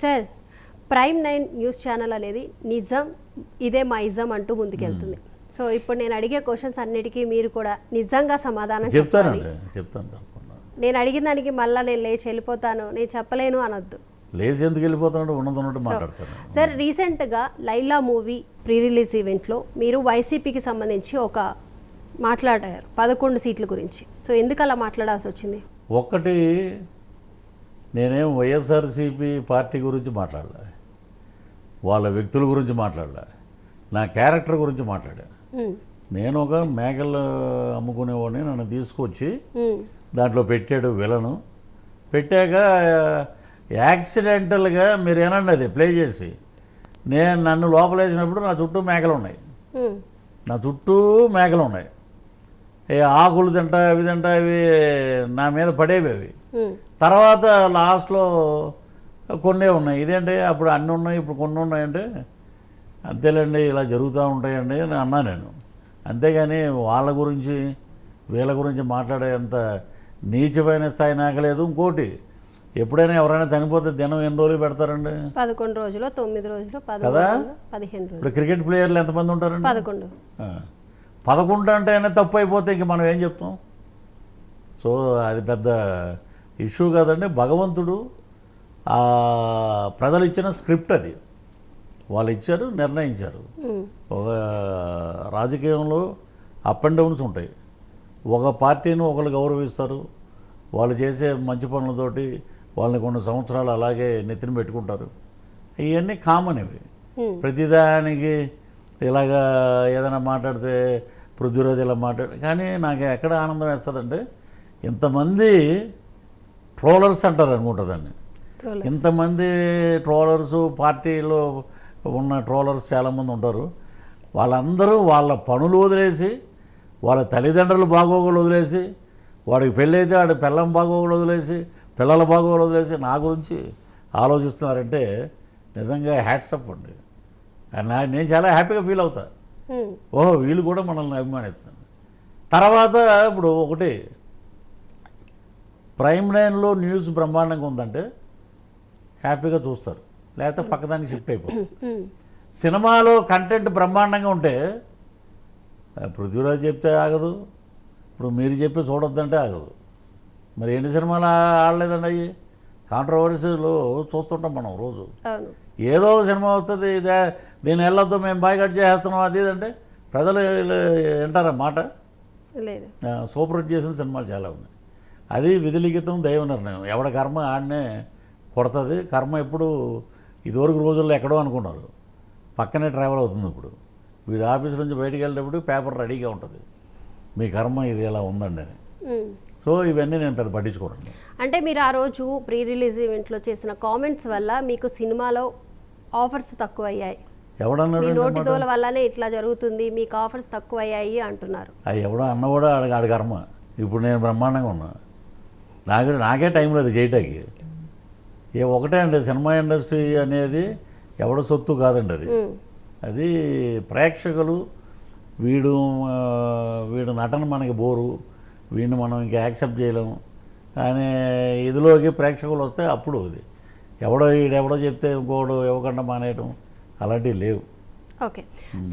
Sir prime nine news channel అనేది నిజం ఇదే మా ఇజం అంటూ ముందుకెళ్తుంది. సో ఇప్పుడు నేను అడిగే క్వశ్చన్స్ అన్నిటికీ మీరు కూడా నిజంగా సమాధానం చెప్తానండి చెప్తాను తప్పకుండా. నేను అడిగిన దానికి మళ్ళీ నేను లేచి వెళ్ళిపోతాను నేను చెప్పలేను అనొద్దు. లేచి ఎందుకు వెళ్ళిపోతాడు ఉన్నది ఉన్నట్టు మాట్లాడతాను. సార్ రీసెంట్గా లైలా మూవీ ప్రీ రిలీజ్ ఈవెంట్లో మీరు వైసీపీకి సంబంధించి ఒక మాట్లాడారు పదకొండు సీట్ల గురించి. సో ఎందుకు అలా మాట్లాడాల్సి వచ్చింది? ఒక్కటి నేనేం వైఎస్ఆర్సీపీ పార్టీ గురించి మాట్లాడలే. వాళ్ళ వ్యక్తుల గురించి మాట్లాడలే. నా క్యారెక్టర్ గురించి మాట్లాడా. నేను ఒక మేకలు అమ్ముకునేవాడిని నన్ను తీసుకొచ్చి దాంట్లో పెట్టాడు విలను. పెట్టాక యాక్సిడెంటల్గా మీరు ఏనండి అది ప్లే చేసి. నేను నన్ను లోపలేసినప్పుడు నా చుట్టూ మేకలు ఉన్నాయి నా చుట్టూ మేకలు ఉన్నాయి ఏ ఆకులు తింటా అవి తింటా అవి నా మీద పడేవి అవి. తర్వాత లాస్ట్లో కొన్నే ఉన్నాయి. ఇదేంటి? అప్పుడు అన్నీ ఉన్నాయి ఇప్పుడు కొన్ని ఉన్నాయంటే అంతేలేండి ఇలా జరుగుతూ ఉంటాయండి అని అన్నా నేను. అంతేగాని వాళ్ళ గురించి వీళ్ళ గురించి మాట్లాడేంత నీచమైన స్థాయి నాకలేదు ఇంకోటి ఎప్పుడైనా ఎవరైనా చనిపోతే దినం ఎన్ని రోజులు పెడతారండి? పదకొండు రోజులు తొమ్మిది రోజులు కదా? పదిహేను ఇప్పుడు క్రికెట్ ప్లేయర్లు ఎంతమంది ఉంటారండి? పదకొండు. పదకొండు అంటేనే తప్పు అయిపోతే ఇంక మనం ఏం చెప్తాం? సో అది పెద్ద ఇష్యూ కాదండి భగవంతుడు ప్రజలు ఇచ్చిన స్క్రిప్ట్ అది. వాళ్ళు ఇచ్చారు నిర్ణయించారు ఒక రాజకీయంలో అప్ అండ్ డౌన్స్ ఉంటాయి. ఒక పార్టీని ఒకరు గౌరవిస్తారు వాళ్ళు చేసే మంచి పనులతోటి వాళ్ళని కొన్ని సంవత్సరాలు అలాగే నెత్తిన పెట్టుకుంటారు. ఇవన్నీ కామన్ ఇవి. ప్రతిదానికి ఇలాగా ఏదైనా మాట్లాడితే పృథ్వీరాజ్ ఇలా మాట్లాడు కానీ నాకు ఎక్కడ ఆనందం వేస్తుందంటే ఇంతమంది ట్రోలర్స్ అంటారు అనుకుంటా దాన్ని. ఇంతమంది ట్రోలర్స్ పార్టీలో ఉన్న ట్రోలర్స్ చాలామంది ఉంటారు. వాళ్ళందరూ వాళ్ళ పనులు వదిలేసి వాళ్ళ తల్లిదండ్రులు బాగోగులు వదిలేసి వాడికి పెళ్ళైతే వాడి పిల్లం బాగోగులు వదిలేసి పిల్లల బాగోగులు వదిలేసి నా గురించి ఆలోచిస్తున్నారంటే నిజంగా హ్యాట్సప్ అండి. నా నేను చాలా హ్యాపీగా ఫీల్ అవుతా. ఓహో వీళ్ళు కూడా మనల్ని అభిమానిస్తున్నారు. తర్వాత ఇప్పుడు ఒకటి ప్రైమ్ లైన్లో న్యూస్ బ్రహ్మాండంగా ఉందంటే హ్యాపీగా చూస్తారు. లేకపోతే పక్కదానికి షిఫ్ట్ అయిపోతారు. ఉమ్, సినిమాలో కంటెంట్ బ్రహ్మాండంగా ఉంటే పృథ్వీరాజ్ చెప్తే ఆగదు. ఇప్పుడు మీరు చెప్పి చూడొద్దంటే ఆగదు. మరి ఎన్ని సినిమాలు ఆడలేదండి అయ్యి? కాంట్రవర్సీలు చూస్తుంటాం మనం రోజు. ఏదో సినిమా వస్తుంది ఇదే దీని వెళ్ళొద్దు మేము బాయ్కట్ చేస్తున్నాం అది ఇది అంటే ప్రజలు వింటారా మాట? సూపర్ హిట్ చేసిన సినిమాలు చాలా ఉన్నాయి. అది విధిలిఖితం దైవ నిర్ణయం ఎవడ కర్మ ఆడనే కొడుతుంది. కర్మ ఎప్పుడు ఇదివరకు రోజుల్లో ఎక్కడో అనుకున్నారు. పక్కనే ట్రావెల్ అవుతుంది ఇప్పుడు. వీడు ఆఫీస్ నుంచి బయటికి వెళ్ళేటప్పుడు పేపర్ రెడీగా ఉంటుంది. మీ కర్మ ఇది ఇలా ఉందండి అని. సో ఇవన్నీ నేను పెద్ద పట్టించుకోనండి. అంటే మీరు ఆ రోజు ప్రీ రిలీజ్ ఈవెంట్లో చేసిన కామెంట్స్ వల్ల మీకు సినిమాలో ఆఫర్స్ తక్కువ అయ్యాయి ఎవడన్నాడు నోటి దోల వల్లనే ఇట్లా జరుగుతుంది. మీకు ఆఫర్స్ తక్కువ అయ్యాయి అంటున్నారు. అది ఎవడో అన్న కూడా ఆడ ఆడి కర్మ. ఇప్పుడు నేను బ్రహ్మాండంగా ఉన్నా. నాకు నాకే టైం లేదు చేయటానికి. ఏ ఒకటే అండి సినిమా ఇండస్ట్రీ అనేది ఎవడ సొత్తు కాదండి అది. అది ప్రేక్షకులు వీడు వీడు నటన మనకి బోరు వీడిని మనం ఇంకా యాక్సెప్ట్ చేయలేము కానీ ఇదిలోకి ప్రేక్షకులు వస్తే అప్పుడు అది. ఎవడో వీడెవడో చెప్తే ఇంకోడు ఇవ్వకుండా మానేయటం అలాంటివి లేవు. ఓకే.